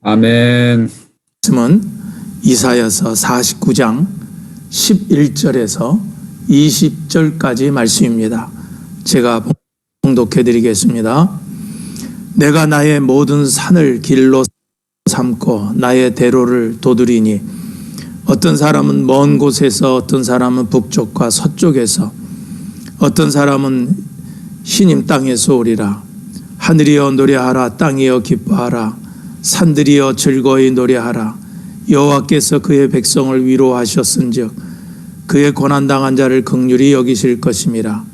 아멘. 말씀은 이사야서 49장 11절에서 20절까지 말씀입니다. 제가 봉독해 드리겠습니다. 내가 나의 모든 산을 길로 삼고 나의 대로를 도드리니 어떤 사람은 먼 곳에서 어떤 사람은 북쪽과 서쪽에서 어떤 사람은 신임 땅에서 오리라. 하늘이여 노래하라 땅이여 기뻐하라. 산들이여 즐거이 노래하라. 여호와께서 그의 백성을 위로하셨은즉 그의 고난 당한 자를 극률히 여기실 것임이라.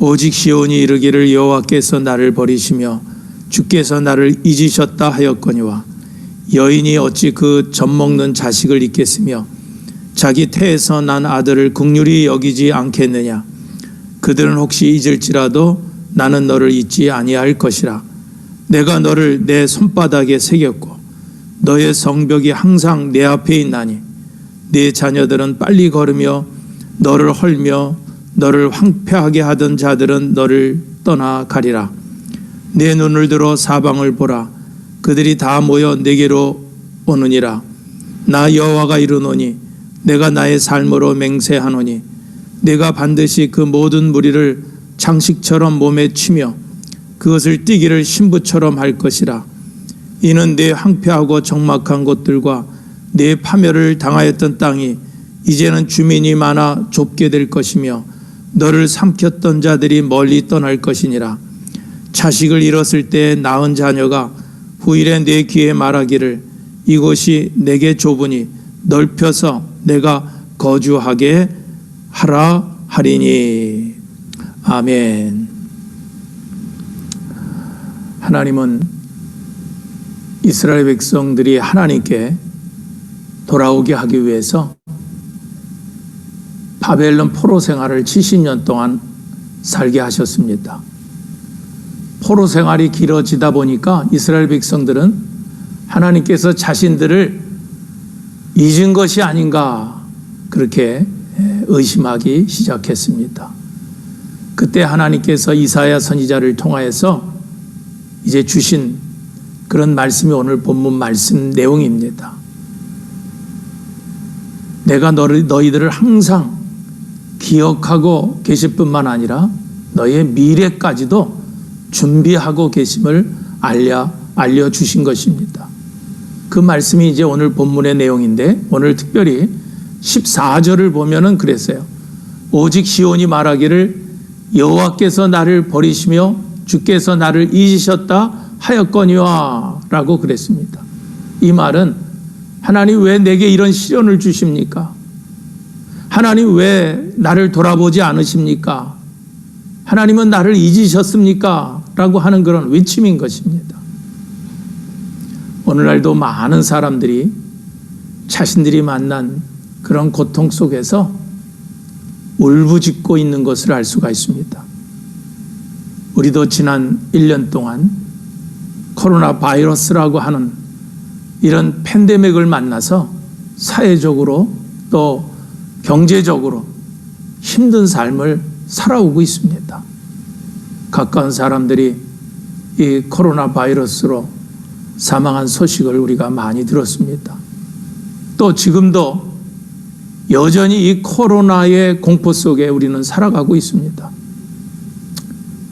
오직 시온이 이르기를 여호와께서 나를 버리시며 주께서 나를 잊으셨다 하였거니와 여인이 어찌 그 젖 먹는 자식을 잊겠으며 자기 태에서 난 아들을 극률히 여기지 않겠느냐? 그들은 혹시 잊을지라도 나는 너를 잊지 아니할 것이라. 내가 너를 내 손바닥에 새겼고 너의 성벽이 항상 내 앞에 있나니 네 자녀들은 빨리 걸으며 너를 헐며 너를 황폐하게 하던 자들은 너를 떠나 가리라. 내 눈을 들어 사방을 보라 그들이 다 모여 내게로 오느니라. 나 여호와가 이르노니 내가 나의 삶으로 맹세하노니 내가 반드시 그 모든 무리를 장식처럼 몸에 치며 그것을 띠기를 신부처럼 할 것이라. 이는 내 황폐하고 적막한 곳들과 내 파멸을 당하였던 땅이 이제는 주민이 많아 좁게 될 것이며 너를 삼켰던 자들이 멀리 떠날 것이니라. 자식을 잃었을 때 낳은 자녀가 후일에 내 귀에 말하기를 이곳이 내게 좁으니 넓혀서 내가 거주하게 하라 하리니 아멘. 하나님은 이스라엘 백성들이 하나님께 돌아오게 하기 위해서 바벨론 포로 생활을 70년 동안 살게 하셨습니다. 포로 생활이 길어지다 보니까 이스라엘 백성들은 하나님께서 자신들을 잊은 것이 아닌가 그렇게 의심하기 시작했습니다. 그때 하나님께서 이사야 선지자를 통하여서 이제 주신 그런 말씀이 오늘 본문 말씀 내용입니다. 내가 너를 너희들을 항상 기억하고 계실 뿐만 아니라 너의 미래까지도 준비하고 계심을 알려 알려 주신 것입니다. 그 말씀이 이제 오늘 본문의 내용인데 오늘 특별히 14절을 보면은 그랬어요. 오직 시온이 말하기를 여호와께서 나를 버리시며 주께서 나를 잊으셨다 하였거니와 라고 그랬습니다. 이 말은 하나님 왜 내게 이런 시련을 주십니까? 하나님 왜 나를 돌아보지 않으십니까? 하나님은 나를 잊으셨습니까? 라고 하는 그런 외침인 것입니다. 오늘날도 많은 사람들이 자신들이 만난 그런 고통 속에서 울부짖고 있는 것을 알 수가 있습니다. 우리도 지난 1년 동안 코로나 바이러스라고 하는 이런 팬데믹을 만나서 사회적으로 또 경제적으로 힘든 삶을 살아오고 있습니다. 가까운 사람들이 이 코로나 바이러스로 사망한 소식을 우리가 많이 들었습니다. 또 지금도 여전히 이 코로나의 공포 속에 우리는 살아가고 있습니다.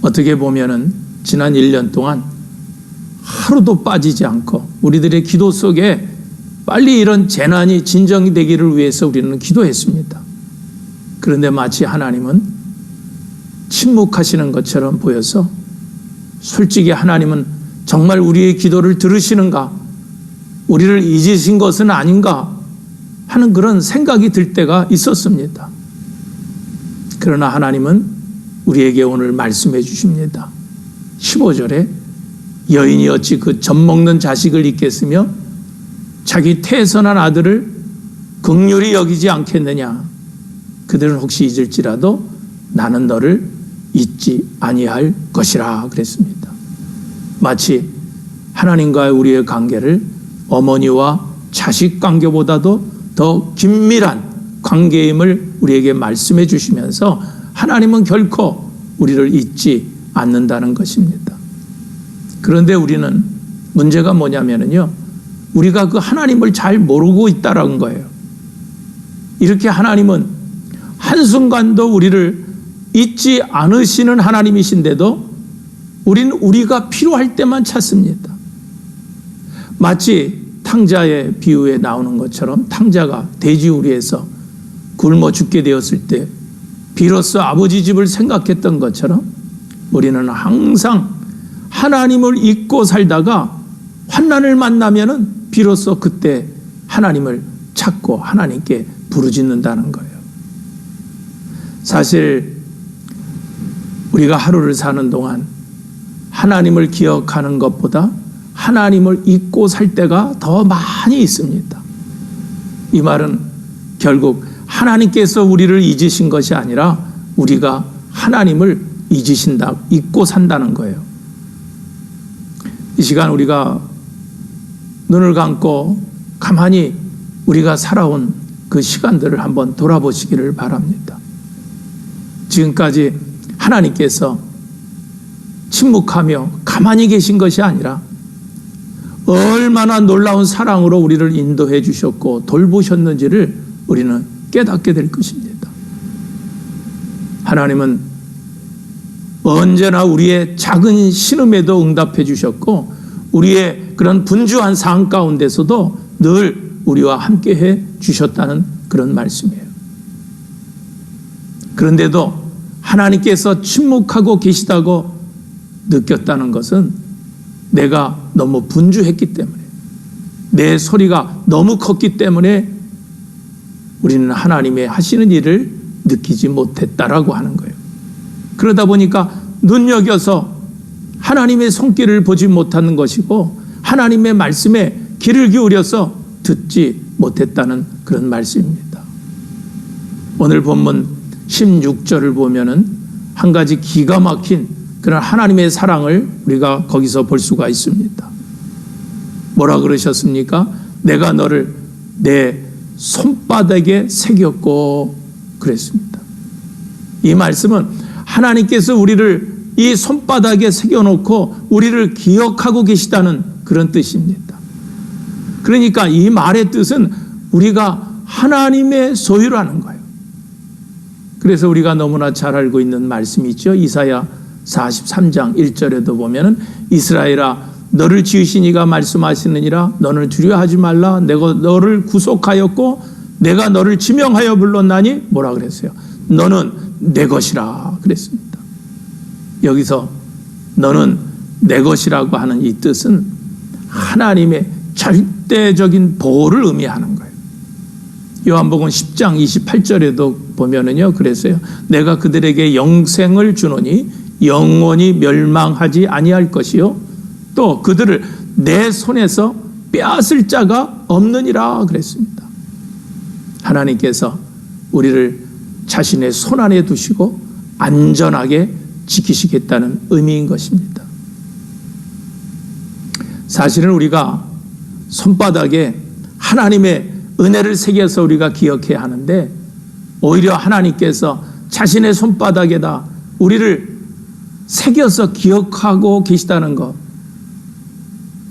어떻게 보면은 지난 1년 동안 하루도 빠지지 않고 우리들의 기도 속에 빨리 이런 재난이 진정이 되기를 위해서 우리는 기도했습니다. 그런데 마치 하나님은 침묵하시는 것처럼 보여서 솔직히 하나님은 정말 우리의 기도를 들으시는가? 우리를 잊으신 것은 아닌가? 하는 그런 생각이 들 때가 있었습니다. 그러나 하나님은 우리에게 오늘 말씀해 주십니다. 15절에 여인이 어찌 그 젖먹는 자식을 잊겠으며 자기 태선한 아들을 극률히 여기지 않겠느냐. 그들은 혹시 잊을지라도 나는 너를 잊지 아니할 것이라 그랬습니다. 마치 하나님과의 우리의 관계를 어머니와 자식 관계보다도 더 긴밀한 관계임을 우리에게 말씀해 주시면서 하나님은 결코 우리를 잊지 않는다는 것입니다. 그런데 우리는 문제가 뭐냐면요. 우리가 그 하나님을 잘 모르고 있다라는 거예요. 이렇게 하나님은 한순간도 우리를 잊지 않으시는 하나님이신데도 우리는 우리가 필요할 때만 찾습니다. 마치 탕자의 비유에 나오는 것처럼 탕자가 돼지우리에서 굶어 죽게 되었을 때 비로소 아버지 집을 생각했던 것처럼 우리는 항상 하나님을 잊고 살다가 환난을 만나면은 비로소 그때 하나님을 찾고 하나님께 부르짖는다는 거예요. 사실 우리가 하루를 사는 동안 하나님을 기억하는 것보다 하나님을 잊고 살 때가 더 많이 있습니다. 이 말은 결국 하나님께서 우리를 잊으신 것이 아니라 우리가 하나님을 잊으신다, 잊고 산다는 거예요. 이 시간 우리가 눈을 감고 가만히 우리가 살아온 그 시간들을 한번 돌아보시기를 바랍니다. 지금까지 하나님께서 침묵하며 가만히 계신 것이 아니라 얼마나 놀라운 사랑으로 우리를 인도해 주셨고 돌보셨는지를 우리는 깨닫게 될 것입니다. 하나님은 언제나 우리의 작은 신음에도 응답해 주셨고 우리의 그런 분주한 상황 가운데서도 늘 우리와 함께 해 주셨다는 그런 말씀이에요. 그런데도 하나님께서 침묵하고 계시다고 느꼈다는 것은 내가 너무 분주했기 때문에 내 소리가 너무 컸기 때문에 우리는 하나님의 하시는 일을 느끼지 못했다라고 하는 거예요. 그러다 보니까 눈여겨서 하나님의 손길을 보지 못하는 것이고 하나님의 말씀에 귀를 기울여서 듣지 못했다는 그런 말씀입니다. 오늘 본문 16절을 보면은 한 가지 기가 막힌 그런 하나님의 사랑을 우리가 거기서 볼 수가 있습니다. 뭐라 그러셨습니까? 내가 너를 내 손바닥에 새겼고 그랬습니다. 이 말씀은 하나님께서 우리를 이 손바닥에 새겨놓고 우리를 기억하고 계시다는 그런 뜻입니다. 그러니까 이 말의 뜻은 우리가 하나님의 소유라는 거예요. 그래서 우리가 너무나 잘 알고 있는 말씀이 있죠. 이사야 43장 1절에도 보면은 이스라엘아 너를 지으신 이가 말씀하시느니라 너는 두려워하지 말라 내가 너를 구속하였고 내가 너를 지명하여 불렀나니 뭐라 그랬어요? 너는 내 것이라 그랬습니다. 여기서 너는 내 것이라고 하는 이 뜻은 하나님의 절대적인 보호를 의미하는 거예요. 요한복음 10장 28절에도 보면은요, 그랬어요. 내가 그들에게 영생을 주노니 영원히 멸망하지 아니할 것이요. 또 그들을 내 손에서 빼앗을 자가 없느니라 그랬습니다. 하나님께서 우리를 자신의 손 안에 두시고 안전하게 지키시겠다는 의미인 것입니다. 사실은 우리가 손바닥에 하나님의 은혜를 새겨서 우리가 기억해야 하는데 오히려 하나님께서 자신의 손바닥에다 우리를 새겨서 기억하고 계시다는 것.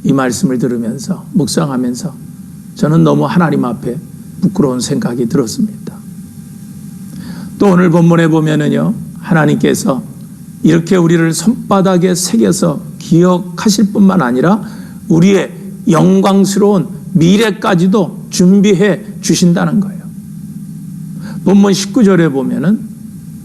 이 말씀을 들으면서 묵상하면서 저는 너무 하나님 앞에 부끄러운 생각이 들었습니다. 또 오늘 본문에 보면은요. 하나님께서 이렇게 우리를 손바닥에 새겨서 기억하실 뿐만 아니라 우리의 영광스러운 미래까지도 준비해 주신다는 거예요. 본문 19절에 보면은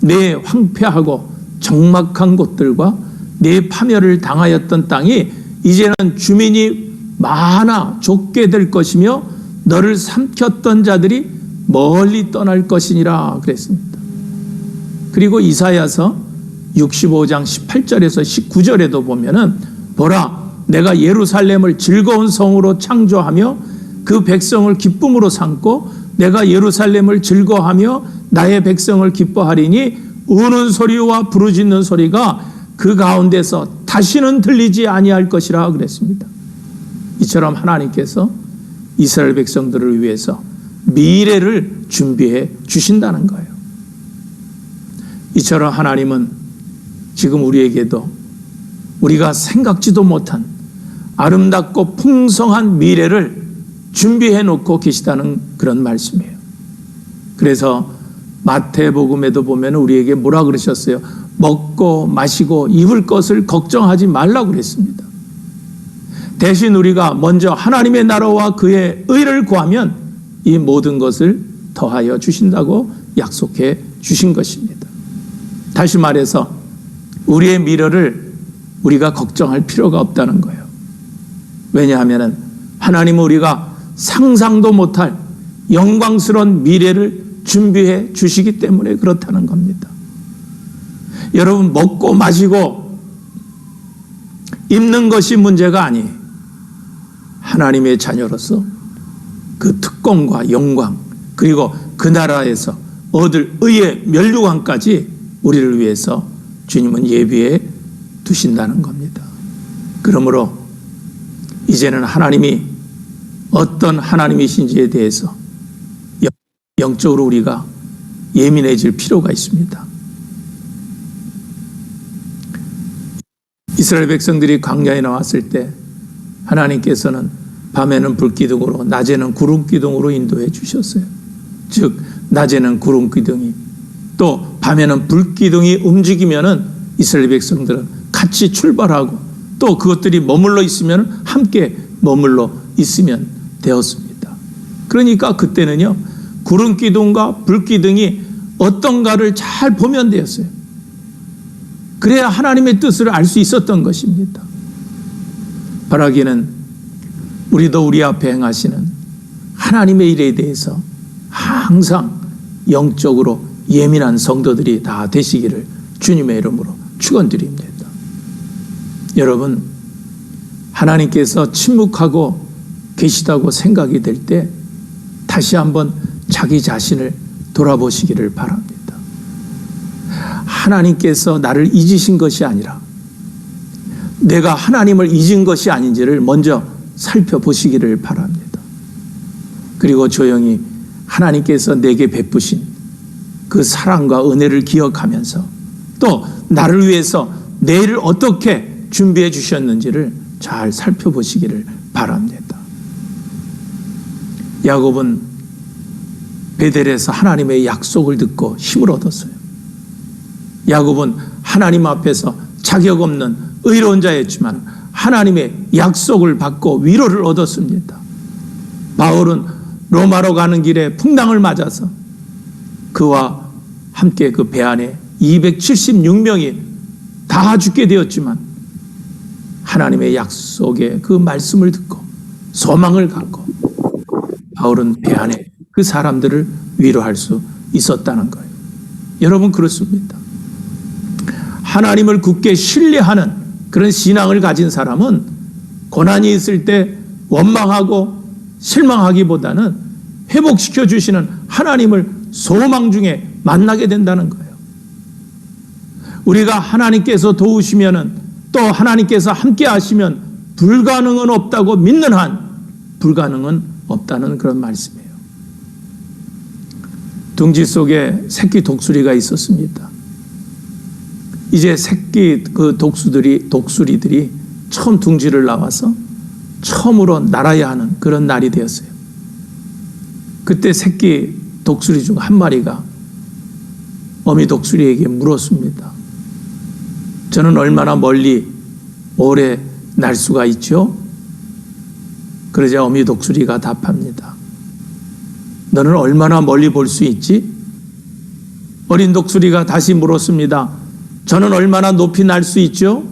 내 황폐하고 적막한 곳들과 내 파멸을 당하였던 땅이 이제는 주민이 많아 좁게 될 것이며 너를 삼켰던 자들이 멀리 떠날 것이니라 그랬습니다. 그리고 이사야서 65장 18절에서 19절에도 보면은 보라 내가 예루살렘을 즐거운 성으로 창조하며 그 백성을 기쁨으로 삼고 내가 예루살렘을 즐거하며 나의 백성을 기뻐하리니 우는 소리와 부르짖는 소리가 그 가운데서 다시는 들리지 아니할 것이라 그랬습니다. 이처럼 하나님께서 이스라엘 백성들을 위해서 미래를 준비해 주신다는 거예요. 이처럼 하나님은 지금 우리에게도 우리가 생각지도 못한 아름답고 풍성한 미래를 준비해 놓고 계시다는 그런 말씀이에요. 그래서 마태복음에도 보면 우리에게 뭐라 그러셨어요? 먹고 마시고 입을 것을 걱정하지 말라고 그랬습니다. 대신 우리가 먼저 하나님의 나라와 그의 의를 구하면 이 모든 것을 더하여 주신다고 약속해 주신 것입니다. 다시 말해서 우리의 미래를 우리가 걱정할 필요가 없다는 거예요. 왜냐하면 하나님은 우리가 상상도 못할 영광스러운 미래를 준비해 주시기 때문에 그렇다는 겁니다. 여러분 먹고 마시고 입는 것이 문제가 아니에요. 하나님의 자녀로서 그 특권과 영광 그리고 그 나라에서 얻을 의의 멸류관까지 우리를 위해서 주님은 예비해 두신다는 겁니다. 그러므로 이제는 하나님이 어떤 하나님이신지에 대해서 영적으로 우리가 예민해질 필요가 있습니다. 이스라엘 백성들이 광야에 나왔을 때 하나님께서는 밤에는 불기둥으로 낮에는 구름기둥으로 인도해 주셨어요. 즉 낮에는 구름기둥이 또 밤에는 불기둥이 움직이면은 이스라엘 백성들은 같이 출발하고 또 그것들이 머물러 있으면 함께 머물러 있으면 되었습니다. 그러니까 그때는요 구름 기둥과 불 기둥이 어떤가를 잘 보면 되었어요. 그래야 하나님의 뜻을 알 수 있었던 것입니다. 바라기는 우리도 우리 앞에 행하시는 하나님의 일에 대해서 항상 영적으로 예민한 성도들이 다 되시기를 주님의 이름으로 축원드립니다. 여러분 하나님께서 침묵하고 계시다고 생각이 될 때 다시 한번 자기 자신을 돌아보시기를 바랍니다. 하나님께서 나를 잊으신 것이 아니라 내가 하나님을 잊은 것이 아닌지를 먼저 살펴보시기를 바랍니다. 그리고 조용히 하나님께서 내게 베푸신 그 사랑과 은혜를 기억하면서 또 나를 위해서 내일을 어떻게 준비해 주셨는지를 잘 살펴보시기를 바랍니다. 야곱은 베델에서 하나님의 약속을 듣고 힘을 얻었어요. 야곱은 하나님 앞에서 자격 없는 의로운 자였지만 하나님의 약속을 받고 위로를 얻었습니다. 바울은 로마로 가는 길에 풍랑을 맞아서 그와 함께 그 배 안에 276명이 다 죽게 되었지만 하나님의 약속의 그 말씀을 듣고 소망을 갖고 바울은 배 안에 그 사람들을 위로할 수 있었다는 거예요. 여러분 그렇습니다. 하나님을 굳게 신뢰하는 그런 신앙을 가진 사람은 고난이 있을 때 원망하고 실망하기보다는 회복시켜 주시는 하나님을 소망 중에 만나게 된다는 거예요. 우리가 하나님께서 도우시면은 또 하나님께서 함께 하시면 불가능은 없다고 믿는 한 불가능은 없다는 그런 말씀이에요. 둥지 속에 새끼 독수리가 있었습니다. 이제 새끼 그 독수들이 독수리들이 처음 둥지를 나와서 처음으로 날아야 하는 그런 날이 되었어요. 그때 새끼 독수리 중 한 마리가 어미 독수리에게 물었습니다. 저는 얼마나 멀리 오래 날 수가 있죠? 그러자 어미 독수리가 답합니다. 너는 얼마나 멀리 볼 수 있지? 어린 독수리가 다시 물었습니다. 저는 얼마나 높이 날 수 있죠?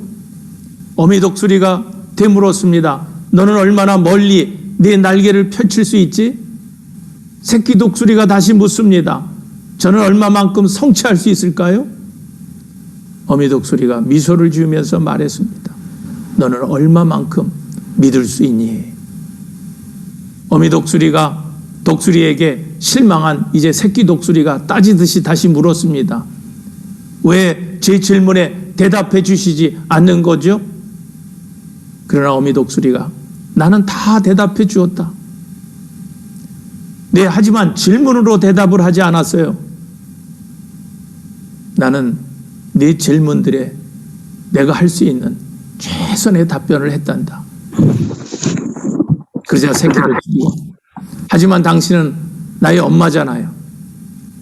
어미 독수리가 되물었습니다. 너는 얼마나 멀리 네 날개를 펼칠 수 있지? 새끼 독수리가 다시 묻습니다. 저는 얼마만큼 성취할 수 있을까요? 어미 독수리가 미소를 지으면서 말했습니다. 너는 얼마만큼 믿을 수 있니? 어미 독수리가 독수리에게 실망한 이제 새끼 독수리가 따지듯이 다시 물었습니다. 왜 제 질문에 대답해 주시지 않는 거죠? 그러나 어미 독수리가 나는 다 대답해 주었다. 네, 하지만 질문으로 대답을 하지 않았어요. 나는 네 질문들에 내가 할 수 있는 최선의 답변을 했단다. 그러자 새끼를 죽이고. 하지만 당신은 나의 엄마잖아요.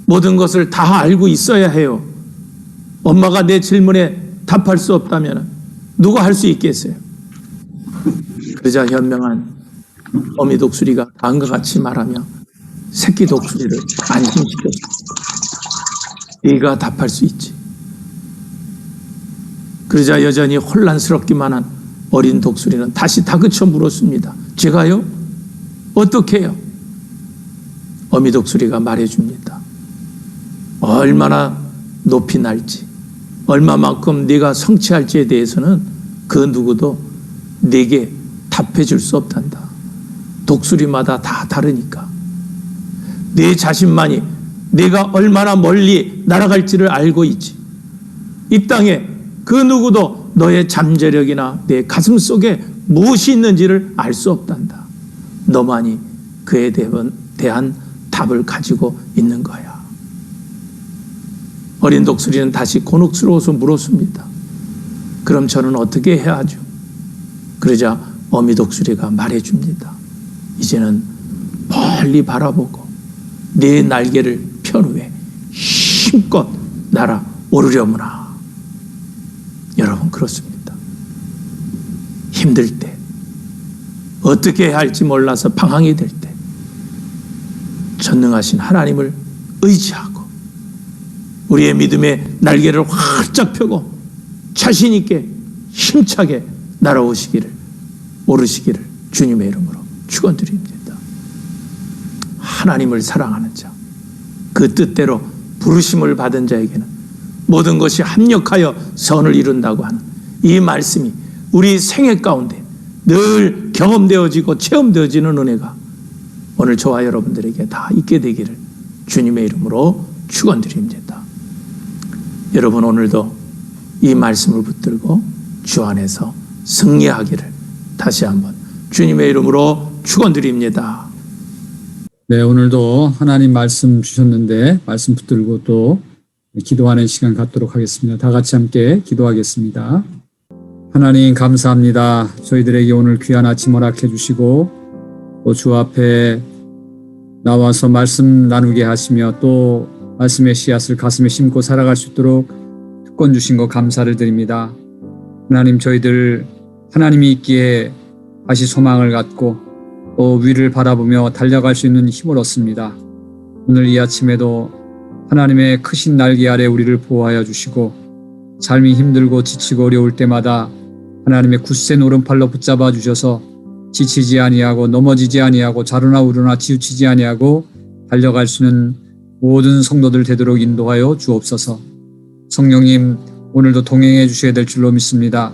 모든 것을 다 알고 있어야 해요. 엄마가 내 질문에 답할 수 없다면 누가 할 수 있겠어요? 그러자 현명한 어미 독수리가 다음과 같이 말하며 새끼 독수리를 안심시켰다. 네가 답할 수 있지. 그러자 여전히 혼란스럽기만 한 어린 독수리는 다시 다그쳐 물었습니다. 제가요? 어떻게 해요? 어미 독수리가 말해줍니다. 얼마나 높이 날지, 얼마만큼 네가 성취할지에 대해서는 그 누구도 네게 답해 줄 수 없단다. 독수리마다 다 다르니까. 네 자신만이 네가 얼마나 멀리 날아갈지를 알고 있지. 이 땅에 그 누구도 너의 잠재력이나 내 가슴 속에 무엇이 있는지를 알 수 없단다. 너만이 그에 대한 답을 가지고 있는 거야. 어린 독수리는 다시 곤혹스러워서 물었습니다. 그럼 저는 어떻게 해야 하죠? 그러자 어미 독수리가 말해줍니다. 이제는 멀리 바라보고 내 날개를 편 후에 힘껏 날아 오르려무나. 여러분 그렇습니다. 힘들 때 어떻게 해야 할지 몰라서 방황이 될 때 전능하신 하나님을 의지하고 우리의 믿음의 날개를 활짝 펴고 자신 있게 힘차게 날아오시기를 오르시기를 주님의 이름으로 축원드립니다. 하나님을 사랑하는 자, 그 뜻대로 부르심을 받은 자에게는 모든 것이 합력하여 선을 이룬다고 하는 이 말씀이 우리 생애 가운데 늘 경험되어지고 체험되어지는 은혜가 오늘 저와 여러분들에게 다 있게 되기를 주님의 이름으로 축원드립니다. 여러분 오늘도 이 말씀을 붙들고 주 안에서 승리하기를 다시 한번 주님의 이름으로 축원드립니다. 네, 오늘도 하나님 말씀 주셨는데 말씀 붙들고 또 기도하는 시간 갖도록 하겠습니다. 다 같이 함께 기도하겠습니다. 하나님 감사합니다. 저희들에게 오늘 귀한 아침 허락해 주시고 또 주 앞에 나와서 말씀 나누게 하시며 또 말씀의 씨앗을 가슴에 심고 살아갈 수 있도록 특권 주신 것 감사를 드립니다. 하나님 저희들 하나님이 있기에 다시 소망을 갖고 또 위를 바라보며 달려갈 수 있는 힘을 얻습니다. 오늘 이 아침에도 하나님의 크신 날개 아래 우리를 보호하여 주시고 삶이 힘들고 지치고 어려울 때마다 하나님의 굳센 오른팔로 붙잡아 주셔서 지치지 아니하고 넘어지지 아니하고 자루나 우르나 치우치지 아니하고 달려갈 수 있는 모든 성도들 되도록 인도하여 주옵소서. 성령님 오늘도 동행해 주셔야 될 줄로 믿습니다.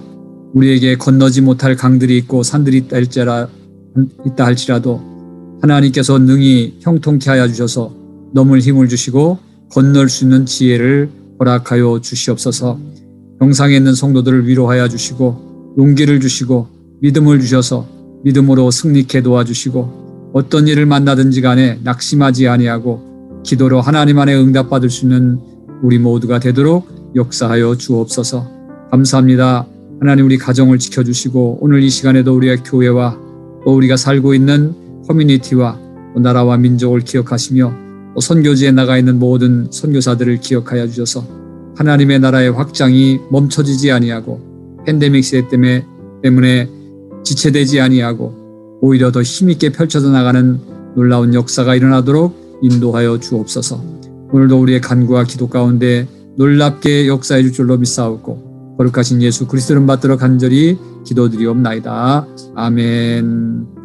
우리에게 건너지 못할 강들이 있고 산들이 있다 할지라 있다 할지라도 하나님께서 능히 형통케 하여 주셔서 넘을 힘을 주시고 건널 수 있는 지혜를 허락하여 주시옵소서. 영상에 있는 성도들을 위로하여 주시고 용기를 주시고 믿음을 주셔서 믿음으로 승리케 도와주시고 어떤 일을 만나든지 간에 낙심하지 아니하고 기도로 하나님 안에 응답받을 수 있는 우리 모두가 되도록 역사하여 주옵소서. 감사합니다. 하나님 우리 가정을 지켜주시고 오늘 이 시간에도 우리의 교회와 또 우리가 살고 있는 커뮤니티와 또 나라와 민족을 기억하시며 또 선교지에 나가 있는 모든 선교사들을 기억하여 주셔서 하나님의 나라의 확장이 멈춰지지 아니하고 팬데믹 시대 때문에 때문에 지체되지 아니하고 오히려 더 힘있게 펼쳐져 나가는 놀라운 역사가 일어나도록 인도하여 주옵소서. 오늘도 우리의 간구와 기도 가운데 놀랍게 역사해 줄 줄로 믿사옵고 거룩하신 예수 그리스도를 받들어 간절히 기도드리옵나이다. 아멘.